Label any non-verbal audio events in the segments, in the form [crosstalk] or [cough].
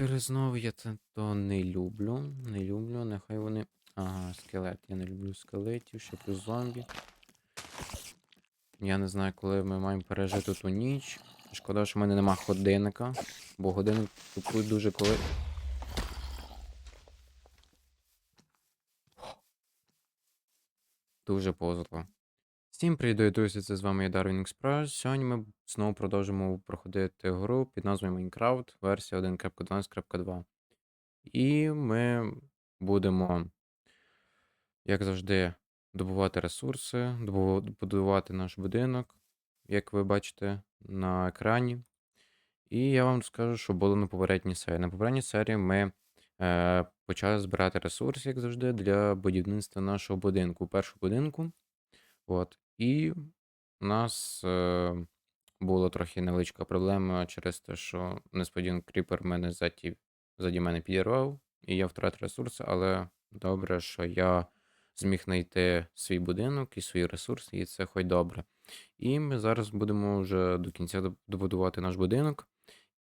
Знову я це то не люблю. Не люблю. Нехай вони. Ага, скелет. Я не люблю скелетів, ще плюс зомбі. Я не знаю, коли ми маємо пережити ту ніч. Шкода, що в мене нема годинника, бо годинник купують дуже коли. Дуже повезло. Всім привіт, друзі, це з вами я Darwin Express. Сьогодні ми знову продовжимо проходити гру під назвою Minecraft, версія 1.12.2. І ми будемо, як завжди, добувати ресурси, будувати наш будинок, як ви бачите на екрані. І я вам скажу, що було на попередній серії. На попередній серії ми е, почали збирати ресурси, як завжди, для будівництва нашого будинку. Першого будинку. От. І у нас е, була трохи невеличка проблема через те, що несподівано кріпер мене заді, заді мене підірвав, і я втратив ресурси, але добре, що я зміг знайти свій будинок і свої ресурси, і це хоч добре. І ми зараз будемо вже до кінця добудувати наш будинок,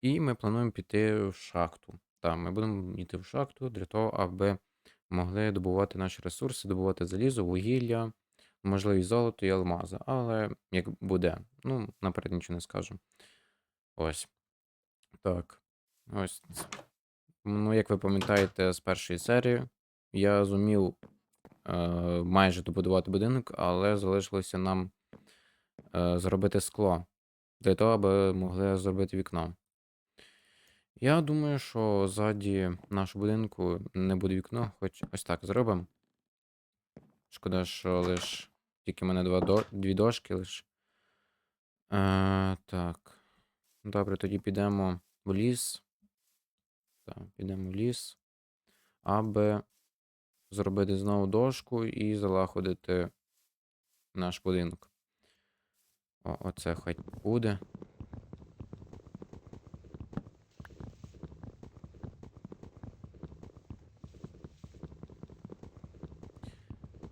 і ми плануємо піти в шахту. Так, ми будемо йти в шахту для того, аби могли добувати наші ресурси, добувати залізо, вугілля, можливо, і золото, і алмази. Але як буде, ну, наперед нічого не скажу. Ось. Так. Ось. Ну, як ви пам'ятаєте з першої серії, я зумів е, майже добудувати будинок, але залишилося нам е, зробити скло для того, аби могли зробити вікно. Я думаю, що ззаді нашого будинку не буде вікно, хоч ось так зробимо. Шкода, що лиш тільки в мене два до... дві дошки лиш. Е, так. Добре, тоді підемо в ліс. Так, підемо в ліс, аби зробити знову дошку і залагодити наш будинок. О, оце хоч буде.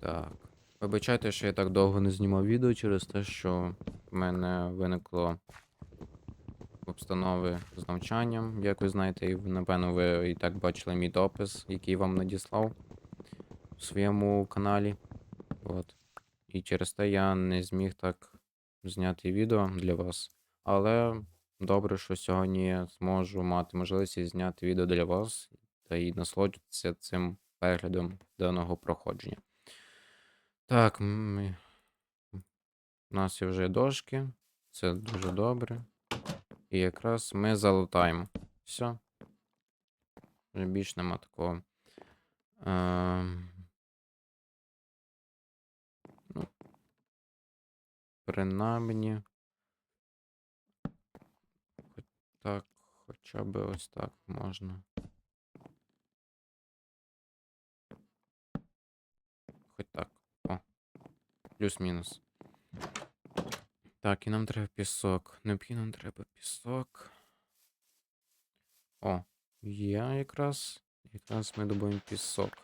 Так. Вибачайте, що я так довго не знімав відео через те, що в мене виникло обстанови з навчанням. Як ви знаєте, і напевно ви і так бачили мій допис, який вам надіслав у своєму каналі. От. І через те я не зміг так зняти відео для вас. Але добре, що сьогодні зможу мати можливість зняти відео для вас та і насолоджуватися цим переглядом даного проходження. Так, ми... у нас є вже дошки, це дуже добре. І якраз ми залутаємо. Все. Вже більш нема такого. Ем... Ну, принаймні. Так, хоча б ось так можна. Хоч так. Плюс-мінус. Так, і нам треба пісок. Необхідно нам треба пісок. О, є якраз. Якраз ми добуємо пісок.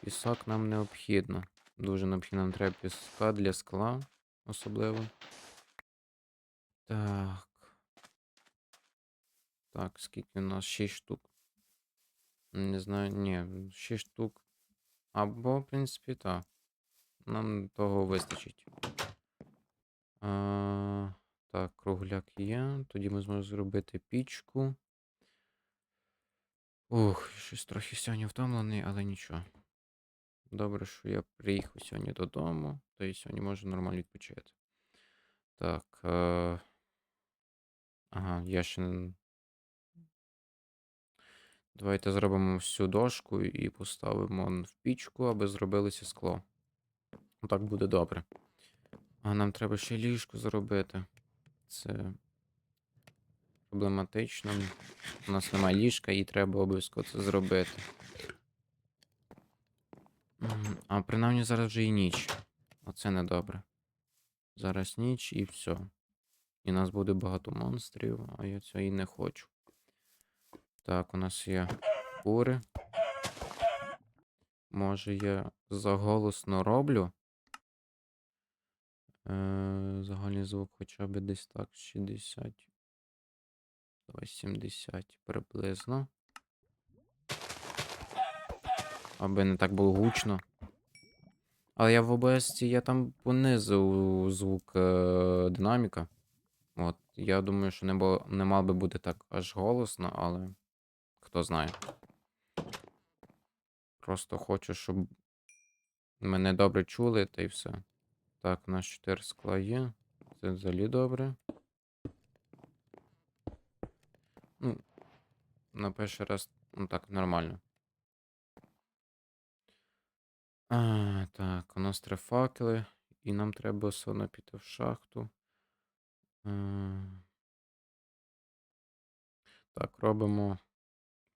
Пісок нам необхідно. Дуже необхідно нам треба піска для скла, особливо. Так. Так, скільки у нас? 6 штук. Не знаю, ні, 6 штук. Або, в принципі, так. Нам того вистачить. А, так, кругляк є. Тоді ми зможемо зробити пічку. Ух, щось трохи сьогодні втомлений, але нічого. Добре, що я приїхав сьогодні додому, то і сьогодні можу нормально відпочити. Так. Е... Ага, я ще. Не- Давайте зробимо всю дошку і поставимо в пічку, аби зробилося скло. Так буде добре. А нам треба ще ліжко зробити. Це проблематично. У нас немає ліжка і треба обов'язково це зробити. А принаймні зараз вже і ніч. Оце недобре. Зараз ніч і все. І нас буде багато монстрів, а я цього і не хочу. Так, у нас є кури. Може, я заголосно роблю. Е, загальний звук хоча б десь так 60. Давай 70 приблизно. Аби не так було гучно. Але я в OBS я там понизив звук е, динаміка. От, я думаю, що не, було, не мав би бути так аж голосно, але хто знає. Просто хочу, щоб мене добре чули, та й все. Так, у нас 4 скла є. Це взагалі добре. Ну, на перший раз, ну так, нормально. А, так, у нас три факели, і нам треба все одно піти в шахту. Е, Так, робимо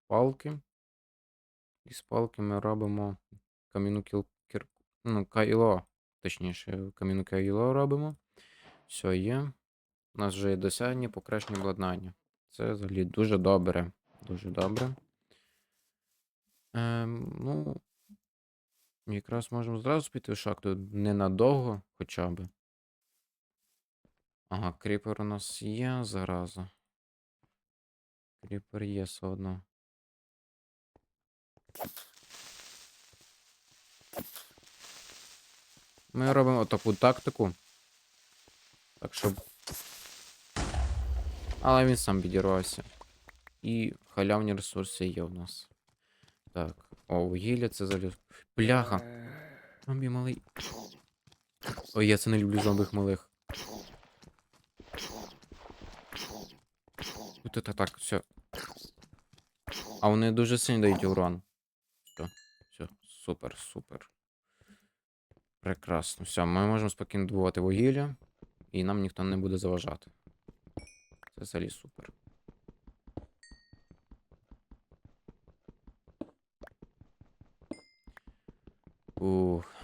палки. І з палки ми робимо кам'яну кіл... кір... ну, кайло. Точніше, кам'яну кайло робимо. Все є. У нас вже є досягнення покращення обладнання. Це взагалі дуже добре. Дуже добре. Ем, ну, якраз можемо зразу піти в шахту. Ненадовго хоча б. Ага, кріпер у нас є зараза. Кріпер є все одно. Ми робимо таку тактику. Так, щоб. Але він сам підірвався. І халявні ресурси є у нас. Так. О, вугілля це заліз. Бляха. Зомбі малий. Ой, я це не люблю зомбих малих. Тут это так, все. А вони дуже сильно дають урон. Супер, супер. Прекрасно. Все, ми можемо спокійно добувати вугілля, і нам ніхто не буде заважати. Це взагалі супер. Ух.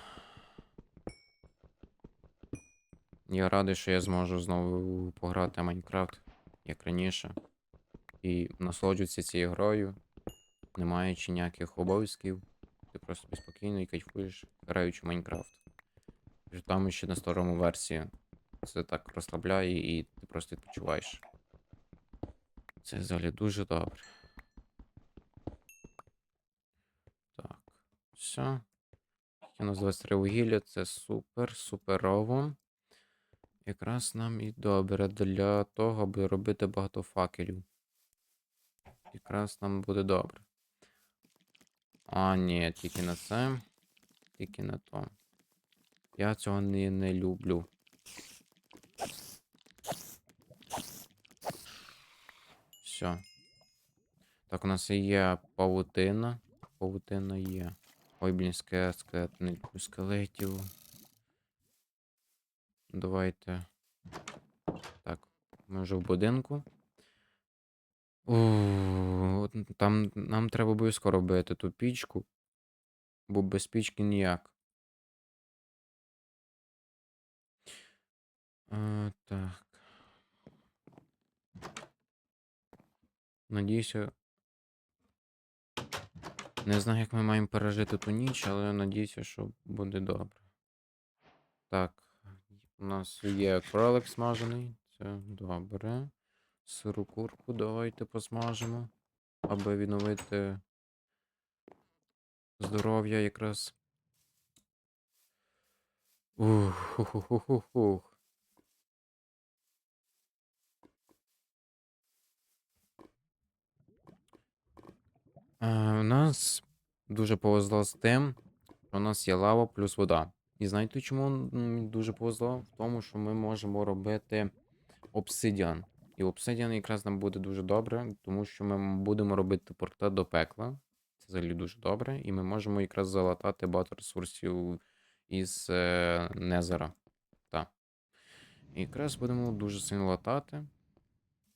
Я радий, що я зможу знову пограти Майнкрафт, як раніше. І насолоджуватися цією грою, не маючи ніяких обов'язків. Ти просто спокійно і кайфуєш, граючи в Майнкрафт. Тому ще на старому версії. Це так розслабляє і ти просто відпочиваєш. Це взагалі дуже добре. Так, все. У нас 23 вугілля, це супер, суперово. Якраз нам і добре для того, аби робити багато факелів. Якраз нам буде добре. А, ні, тільки на це. Тільки на то. Я цього не, не люблю. Все. Так, у нас є павутина. Павутина є. Ой, блін, скелет, скелет, скелетів. Давайте. Так, ми вже в будинку. О, там нам треба обов'язково робити ту пічку, бо без пічки ніяк. Е, так. Надіюся. Не знаю, як ми маємо пережити ту ніч, але надіюся, що буде добре. Так, у нас є кролик смажений. Це добре. Сиру курку давайте посмажимо, аби відновити здоров'я якраз. Ух, хух, хух, хух. Е, У нас дуже повезло з тим, що у нас є лава плюс вода. І знаєте, чому дуже повезло? В тому, що ми можемо робити обсидіан. І обсидіан якраз нам буде дуже добре, тому що ми будемо робити порта до пекла. Це взагалі дуже добре. І ми можемо якраз залатати багато ресурсів із е, Незера. Так. І якраз будемо дуже сильно латати.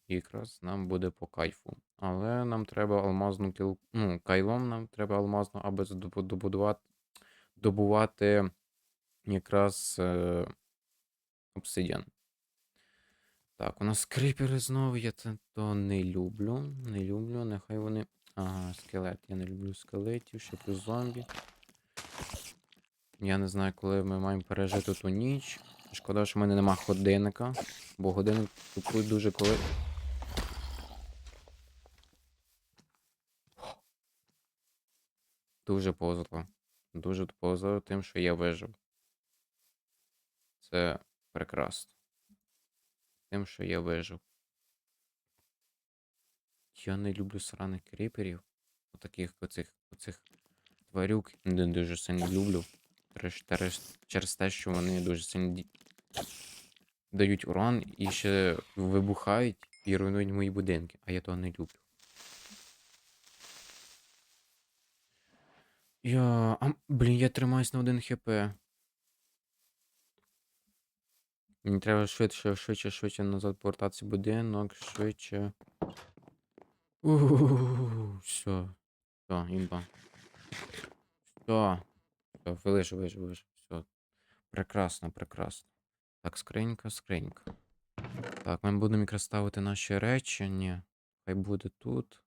І якраз нам буде по кайфу. Але нам треба алмазну кіл... Ну, кайлом нам треба алмазну, аби добудувати, добувати якраз е... обсидіан. Так, у нас кріпери знову, я це то не люблю. Не люблю, нехай вони. Ага, скелет. Я не люблю скелетів, ще плюс зомбі. Я не знаю, коли ми маємо пережити ту ніч. Шкода, що в мене нема годинника, бо годинник купують дуже коли. Дуже повезло. Дуже повезло тим, що я вижив. Це прекрасно. Тим, що я вижив. Я не люблю сраних кріперів. Отаких оцих, оцих тварюк не дуже сильно люблю. Через, те, що вони дуже сильно дають урон і ще вибухають і руйнують мої будинки, а я того не люблю. Я. А, блін, я тримаюсь на 1 хп. Мені треба швидше, швидше, швидше назад повертатися будинок, швидше. Ууу, все. Все, імба. Все. Все, вилежу, вилежу, вилежу. Все. Прекрасно, прекрасно. Так, скринька, скринька. Так, ми будемо якраз ставити наші речі. Ні. Хай буде тут.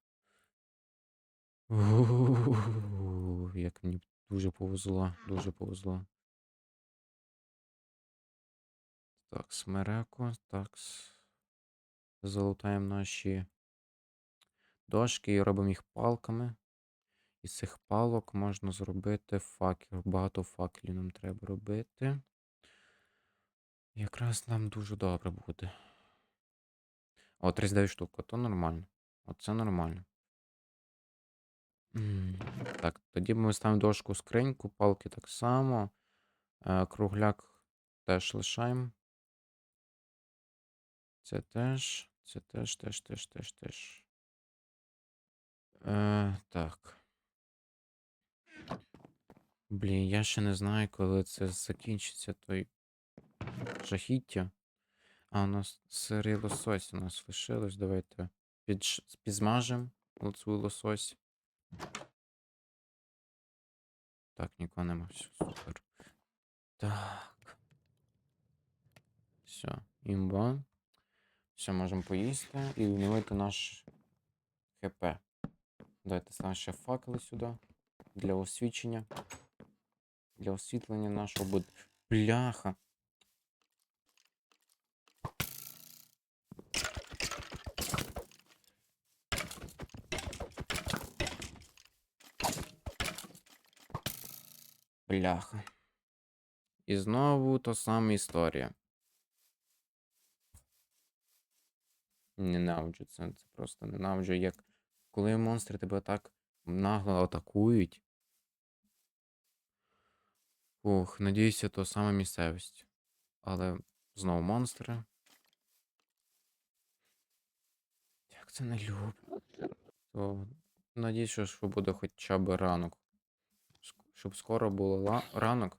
Ууу, як мені дуже повезло, дуже повезло. Так, смереко, так. Залутаємо наші дошки і робимо їх палками. Із цих палок можна зробити факел. Багато факелів нам треба робити. Якраз нам дуже добре буде. О, 39 штук, то нормально. Оце нормально. Так, тоді ми ставимо дошку скриньку, палки так само. Е, Кругляк теж лишаємо. Це теж. Це теж, теж, теж, теж, теж. Е, так. Блін, я ще не знаю, коли це закінчиться той жахіття. А у нас сирий лосось у нас лишилось. Давайте підж... підсмажемо оцю лосось. Так, нікого нема. Все, супер. Так. Все, імба. Все, можемо поїсти і відновити наш ХП. Давайте ставимо ще факели сюди. Для освічення. Для освітлення нашого буде. Бляха. Бляха. І знову та сама історія. Ненавиджу це. Це просто ненавиджу. Як коли монстри тебе так нагло атакують. Ух, надіюся, то саме місцевість. Але знову монстри. Як це не люблю. То що буде хоча б ранок. Щоб скоро було ранок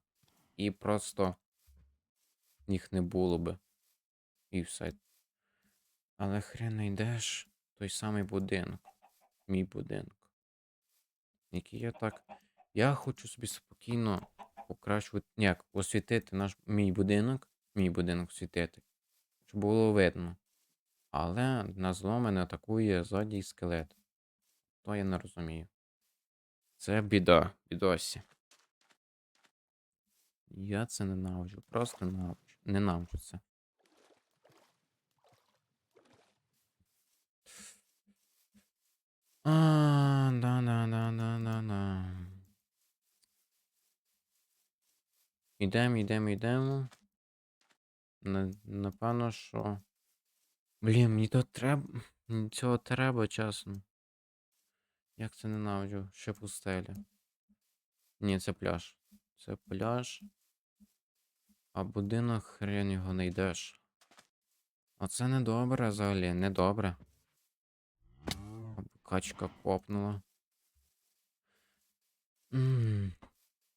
і просто їх не було би. І все. Але хрен знайдеш той самий будинок. Мій будинок. Який я так. Я хочу собі спокійно покращувати. Як, освітити наш мій будинок. Мій будинок освітити. Щоб було видно. Але на зло мене атакує ззаді скелет. То я не розумію. Це біда, бідосі. Я це ненавиджу. Просто ненавиджу. Ненавиджу це. А, да, да, да, да, да, да. Ідемо, йдемо, йдемо. Напевно, що. Блін, мені то треба. Мені цього треба, чесно. Як це ненавиджу? Ще пустеля. Ні, це пляж. Це пляж. А будинок хрен його не йдеш. Оце недобре взагалі, недобре. Качка копнула. М,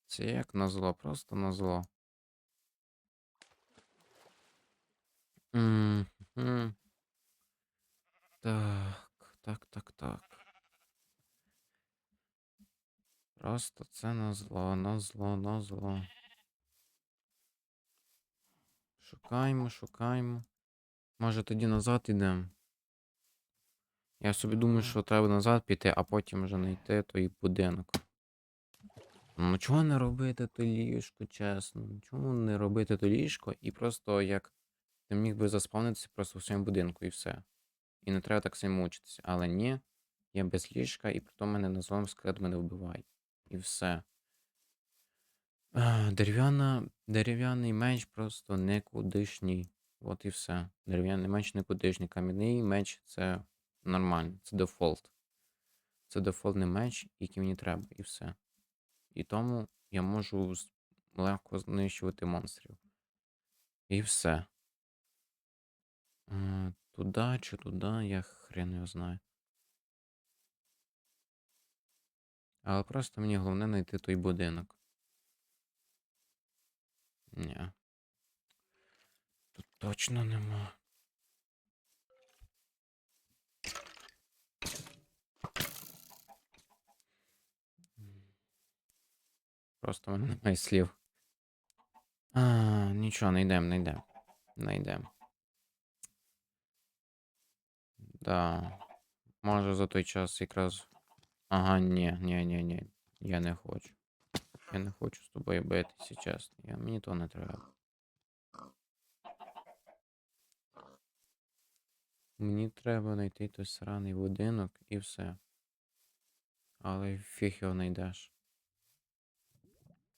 Це як назло, просто назло. М, м. Так, так, так, так. Просто це назло, назло, назло. Шукаємо, шукаємо. Може тоді назад ідемо. Я собі думаю, що треба назад піти, а потім вже знайти той будинок. Ну чого не робити то ліжко, чесно? Чому не робити то ліжко і просто як ти міг би заспавнитися просто в своєму будинку і все. І не треба так сильно мучитися. Але ні, я без ліжка, і потім мене на злому скелет мене вбивають. І все. Дерев'яна, дерев'яний меч просто никудишній. От і все. Дерев'яний меч никудишній. Кам'яний меч це нормально, це дефолт. Це дефолтний меч, який мені треба, і все. І тому я можу легко знищувати монстрів. І все. Е, Туди чи туди, я хрен його знаю. Але просто мені головне знайти той будинок. Ні. Тут точно нема. Просто мене немає [laughs] слів. А, нічого, не йдемо, не йдемо. Не йдемо. Да. Може за той час якраз. Ага, ні, ні, ні, ні. Я не хочу. Я не хочу з тобою битися, чесно. Я, мені то не треба. Мені треба знайти той сраний будинок і все. Але фіг його знайдеш.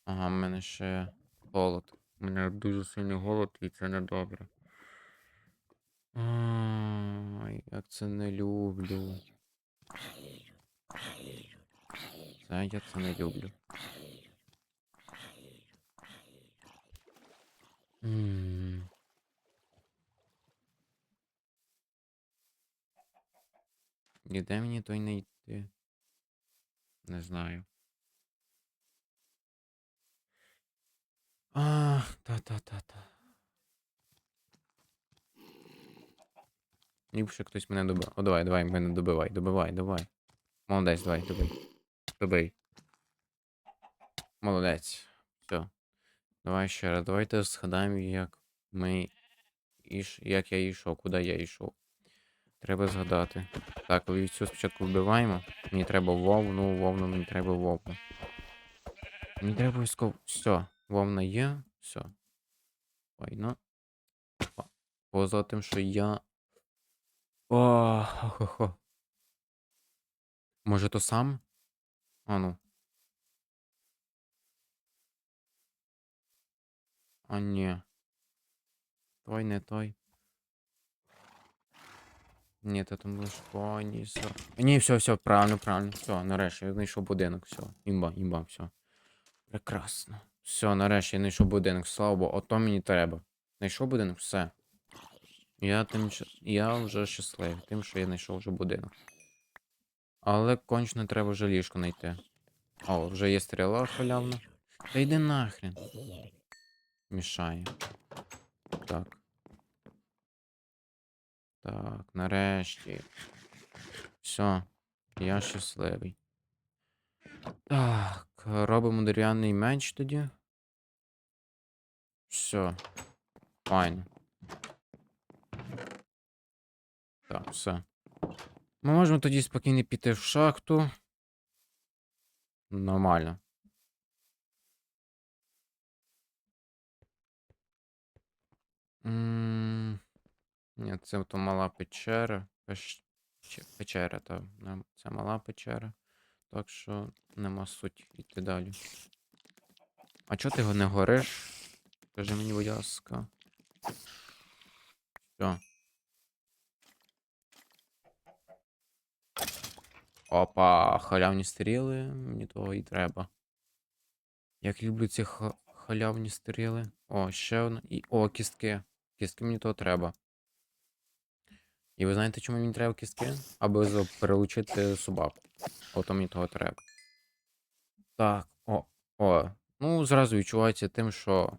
Ага, в мене ще голод. У мене дуже сильний голод, і це не добре. Ай, як це не люблю. Це я це не люблю. М. І де мені той не йти? Не знаю. А, та-та-та-та. Ліпше хтось мене добив. О, давай, давай, мене добивай, добивай, давай. Молодець, давай, добий. Добий. Молодець. Все. Давай ще раз. Давайте згадаємо, як ми. Іш... Як я йшов, куди я йшов. Треба згадати. Так, вівцю спочатку вбиваємо. Мені треба вовну, вовну, мені треба вовну. Мені треба обов'язково. Все, вовна є. Все. Файно. Поза тим, що я. О, хо-хо. Може то сам? А ну. А ні. Той не той. Ні, то там лише. Все. Ні, все, все, правильно, правильно. Все, нарешті я знайшов будинок. Все. Імба, імба, все. Прекрасно. Все, нарешті я знайшов будинок. Слава Богу, ото мені треба. Знайшов будинок, все. Я тим Я вже щасливий, тим, що я знайшов вже будинок. Але кончено треба вже ліжко знайти. О, вже є стріла халявна. Та йди нахрен. Мішає. Так. Так, нарешті. Все, я щасливий. Так, робимо дерев'яний меч тоді. Все. Файно. Так, все. Ми можемо тоді спокійно піти в шахту. Нормально. М, Ні, це то мала печера. Печера, та. Це мала печера. Так що нема суть йти далі. А чого ти його не гориш? Скажи мені, будь ласка. Все. Опа, халявні стріли, мені того і треба. Як люблю ці халявні стріли. О, ще одна. І. О, кістки. Кістки мені того треба. І ви знаєте, чому мені треба кістки? Аби приручити собаку. Ото мені того треба. Так, о, о. Ну, зразу відчувається тим, що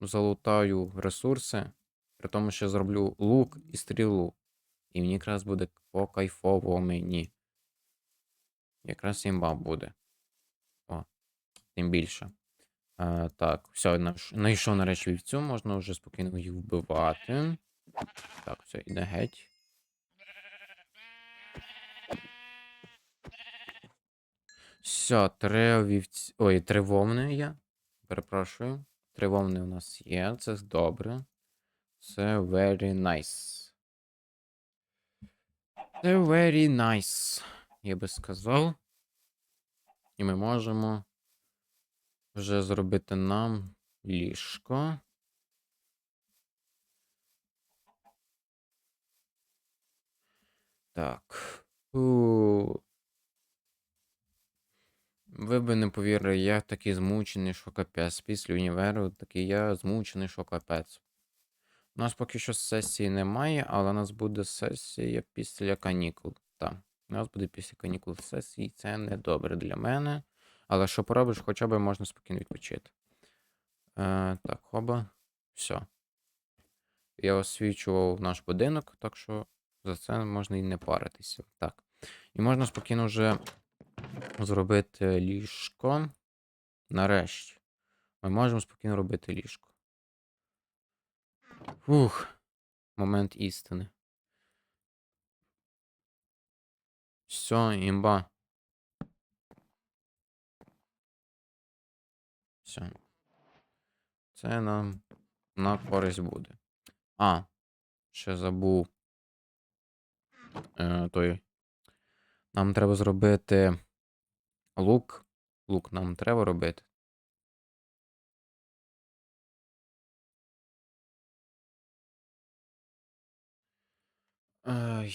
залутаю ресурси, при тому, що зроблю лук і стрілу. І мені якраз буде по кайфово мені. Якраз імба буде. О, тим більше. А, так, все, знайшов нарешті вівцю, можна вже спокійно їх вбивати. Так, все, іде геть. Все, три овівці. Ой, три вовни є. Перепрошую. Три вовни у нас є. Це добре. Це very nice. Це very nice. Я би сказав. І ми можемо вже зробити нам ліжко. Так. Фу. Ви би не повірили, я такий змучений, що капець. Після універу такий я змучений, що капець. У нас поки що сесії немає, але у нас буде сесія після канікул. Так, у нас буде після канікул сесії. Це не добре для мене. Але що поробиш, хоча б можна спокійно відпочити. Е, так, хоба. Все. Я освічував наш будинок, так що за це можна і не паритися. Так. І можна спокійно вже зробити ліжко. Нарешті. Ми можемо спокійно робити ліжко. Фух. Момент істини. Все, імба. Все. Це нам на користь буде. А, ще забув. Е, той. Нам треба зробити лук. Лук нам треба робити. Ай.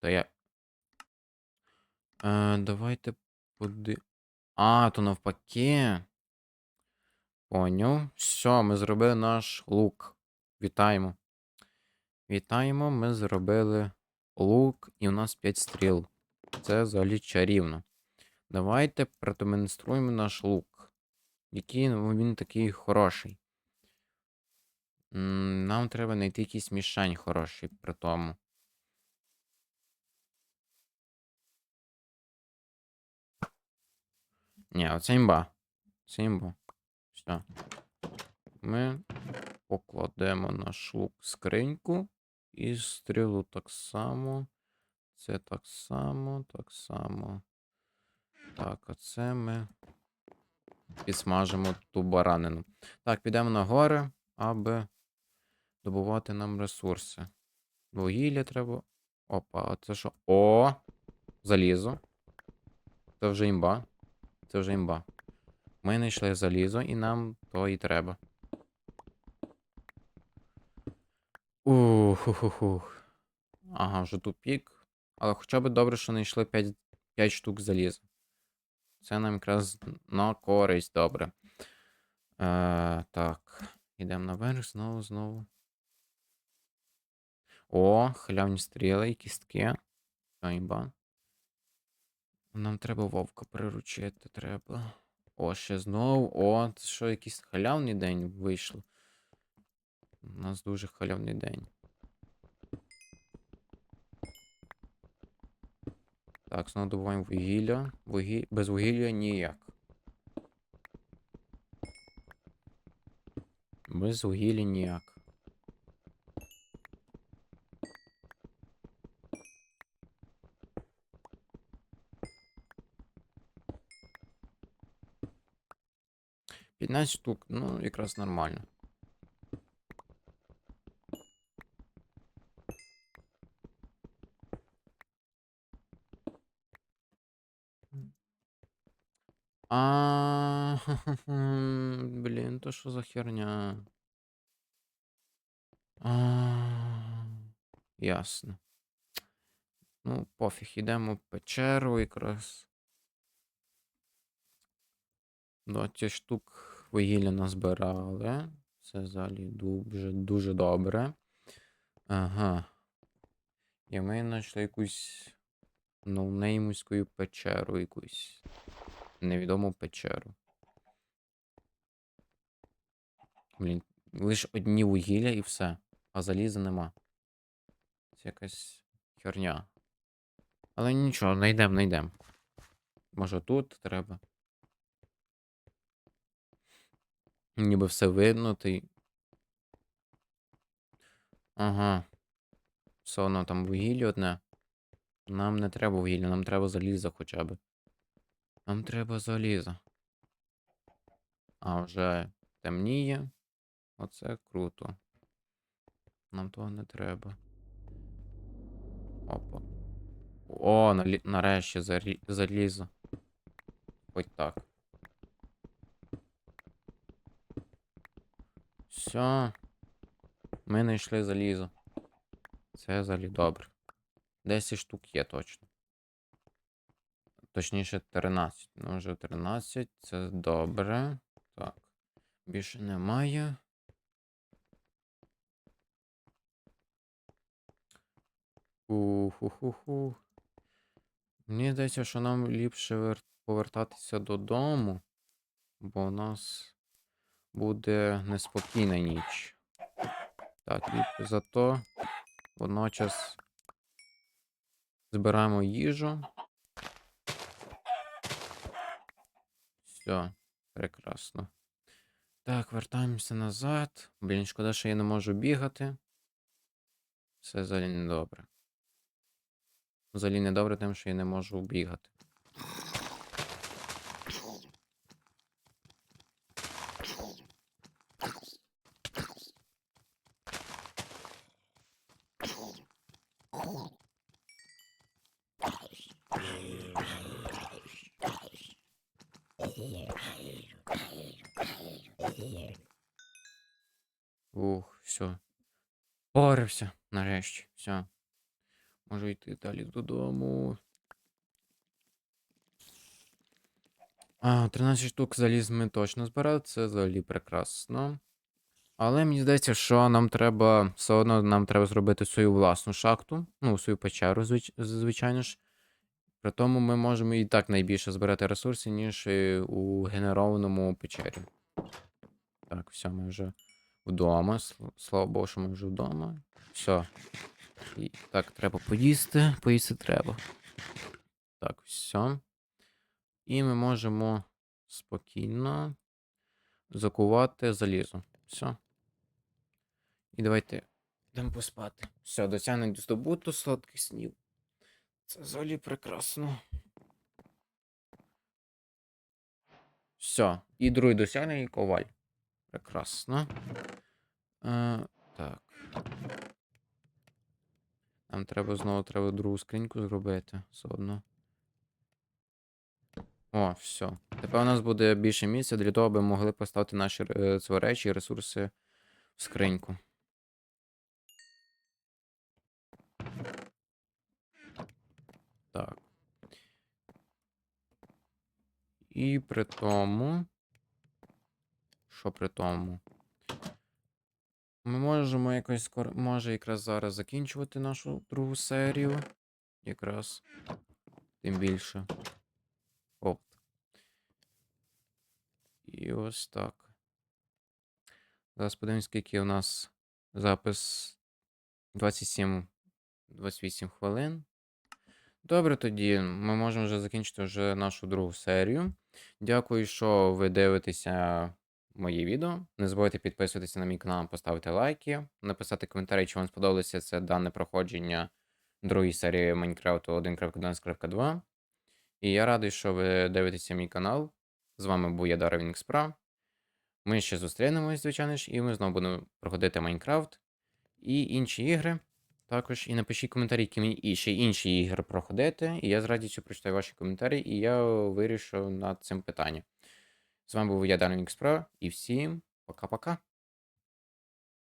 Та я. Е, давайте поди. А, то навпаки. Поняв. Все, ми зробили наш лук. Вітаємо. Вітаємо, ми зробили лук, і у нас 5 стріл. Це взагалі чарівно. Давайте продемонструємо наш лук. Який він такий хороший. Нам треба знайти якийсь мішень хороший при тому. Ні, оце імба. Це імба. Все. Ми покладемо наш лук скриньку. І стрілу так само. Це так само, так само. Так, оце ми підсмажимо ту баранину. Так, підемо на гори, аби добувати нам ресурси. Вугілля треба. Опа, а це що? О! Залізо. Це вже імба. Це вже імба. Ми знайшли залізо, і нам то і треба. Ух-хух-хух. Ага, вже тупік. Але хоча б добре, що знайшли 5, 5 штук заліза. Це нам якраз на користь добре. Е, так. Йдемо наверх, знову, знову. О, халявні стріли і кістки. Айба. Нам треба вовка приручити, треба. О, ще знову. О, це що, якийсь халявний день вийшло. У нас дуже халявний день. Так, знову добуваємо вугілля. Вугі... Без вугілля ніяк. Без вугілля ніяк. П'ятнадцять штук, ну, якраз нормально. А, [laughs] блін, то що за херня? А, ясно. Ну, пофіг, ідемо в печеру якраз. 20 штук вугілля назбирали. Це взагалі дуже, дуже добре. Ага. І ми знайшли якусь ноунеймську печеру якусь. Невідому печеру. Блін, лише одні вугілля і все. А заліза нема. Це якась херня. Але нічого, знайдемо, знайдемо. Може тут треба. Ніби все видно, ти. Ага. Все одно там вугілля одне. Нам не треба вугілля, нам треба заліза хоча б. Нам треба заліза. А вже темніє. Оце круто. Нам того не треба. Опа. О, нарешті залізо. Хоч так. Все. Ми знайшли залізо. Це взагалі добре. 10 штук є точно. Точніше 13. Ну, вже 13, це добре. Так. Більше немає. Уху-ху-ху. Мені здається, що нам ліпше повертатися додому, бо у нас буде неспокійна ніч. Так, і зато водночас збираємо їжу. Все, прекрасно. Так, вертаємося назад. Блін, шкода, що я не можу бігати. Це взагалі не добре. Взагалі не добре тим, що я не можу бігати. Все. Порився нарешті. Все. Можу йти далі додому. А, 13 штук заліз ми точно збирали, це взагалі прекрасно. Але мені здається, що нам треба. Все одно нам треба зробити свою власну шахту. Ну, свою печеру, звич... звичайно ж. При тому ми можемо і так найбільше збирати ресурсів, ніж у генерованому печері. Так, все, ми вже вдома. Слава Богу, що ми вже вдома. Все. І, так, треба поїсти. Поїсти треба. Так, все. І ми можемо спокійно закувати залізо. Все. І давайте йдемо поспати. Все, досягнень здобуто сладких снів. Це взагалі прекрасно. Все. І другий і коваль. Прекрасно. Е, так. Нам треба знову треба другу скриньку зробити. Все одно. О, все. Тепер у нас буде більше місця для того, аби могли поставити наші е, речі і ресурси в скриньку. Так. І при тому. Що при тому? Ми можемо якось. Може якраз зараз закінчувати нашу другу серію. Якраз. Тим більше. Оп. І ось так. Зараз подивимось, скільки у нас запис 27 28 хвилин. Добре, тоді ми можемо вже закінчити вже нашу другу серію. Дякую, що ви дивитеся мої відео. Не забувайте підписуватися на мій канал, поставити лайки, написати коментарі, чи вам сподобалося це дане проходження другої серії Майнкрафту 1.11.2. І я радий, що ви дивитеся мій канал. З вами був я Дарвін Експра. Ми ще зустрінемось, звичайно ж, і ми знову будемо проходити Майнкрафт і інші ігри. Також і напишіть коментарі, які мені і ще інші ігри проходити. І я з радістю прочитаю ваші коментарі, і я вирішу над цим питанням. З вами був я Дарвін Експра, і всім пока-пока.